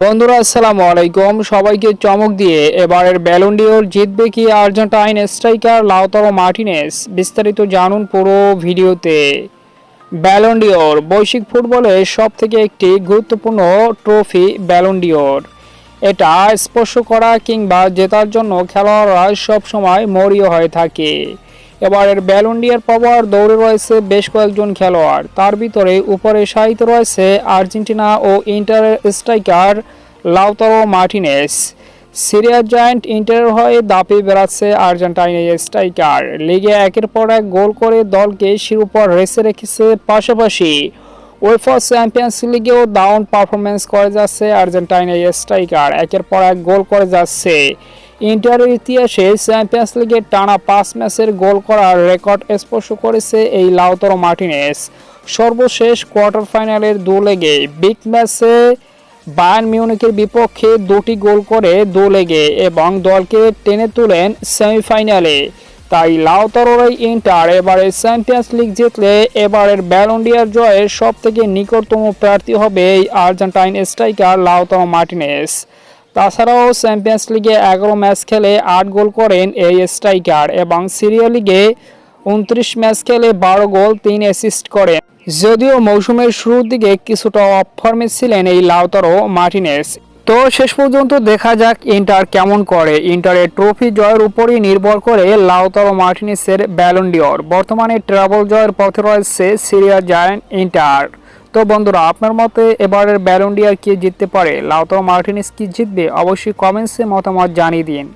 বন্ধুরা, আসসালামু আলাইকুম। সবাইকে চমক দিয়ে এবারের ব্যালন্ডিওর জিতবে কি আর্জেন্টাইন স্ট্রাইকার লাউতারো মার্টিনেস? বিস্তারিত জানুন পুরো ভিডিওতে। ব্যালন্ডিওর বৈশ্বিক ফুটবলে সব থেকে একটি গুরুত্বপূর্ণ ট্রফি ব্যালন্ডিওর এটা স্পর্শ করা কিংবা জেতার জন্য খেলোয়াড়রা সবসময় মরিয়া হয়ে থাকে। এবারের ব্যালন্ডিয়ার পাওয়ার দৌড়ে রয়েছে বেশ কয়েকজন খেলোয়াড়। তার ভিতরে উপরে সাহিত্য রয়েছে আর্জেন্টিনা ও ইন্টারের স্ট্রাইকার লাউতারো মার্টিনেস। সিরিয়ার জয়েন্ট ইন্টারের হয়ে দাপে বেড়াচ্ছে আর্জেন্টাইনের স্ট্রাইকার। লিগে একের পর এক গোল করে দলকে শিরোপা রেসে রেখেছে পাশাপাশি ওয়েফা চ্যাম্পিয়ন্স লিগেও দাউন পারফরমেন্স করে যাচ্ছে আর্জেন্টাইনের স্ট্রাইকার। একের পর এক গোল করে যাচ্ছে ইন্টারের ইতিহাসে চ্যাম্পিয়ন্স লিগে টানা পাঁচ ম্যাচের গোল করার রেকর্ড স্পর্শ করেছে এই লাউতরো মার্টিনেস। সর্বশেষ কোয়ার্টার ফাইনালের দু লেগে বিগ ম্যাচে বায়ার্ন মিউনিকের বিপক্ষে দুটি গোল করে দু লেগে এবং দলকে টেনে তুলেন সেমিফাইনালে। তাই লাউতারোর এই ইন্টার এবারে চ্যাম্পিয়ন্স লিগ জিতলে এবারের ব্যালন্ডিয়ার জয়ের সব থেকে নিকটতম প্রার্থী হবে এই আর্জেন্টাইন স্ট্রাইকার লাউতারো মার্টিনেস। তাছাড়াও চ্যাম্পিয়ন্স লিগে এগারো ম্যাচ খেলে আট গোল করেন এই স্ট্রাইকার এবং সিরিয়া লিগে উনত্রিশ ম্যাচ খেলে বারো গোল, তিন অ্যাসিস্ট করেন। যদিও মৌসুমের শুরুর দিকে কিছুটা অফ ফর্মে ছিলেন এই লাউতারো মার্টিনেস। তো শেষ পর্যন্ত দেখা যাক ইন্টার কেমন করে। ইন্টারের ট্রফি জয়ের উপরই নির্ভর করে লাউতারো মার্টিনেসের ব্যালন্ডিওর বর্তমানে ট্রাভেল জয়ের পথে রয়েছে সিরিয়া জায়ান্ট ইন্টার তো বন্ধুরা, আপনার মতে এবারের ব্যালন্ডিয়ার কে জিততে পারে? লাউতারো মার্টিনেস কি জিতবে? অবশ্যই কমেন্টসে মতামত জানিয়ে দিন।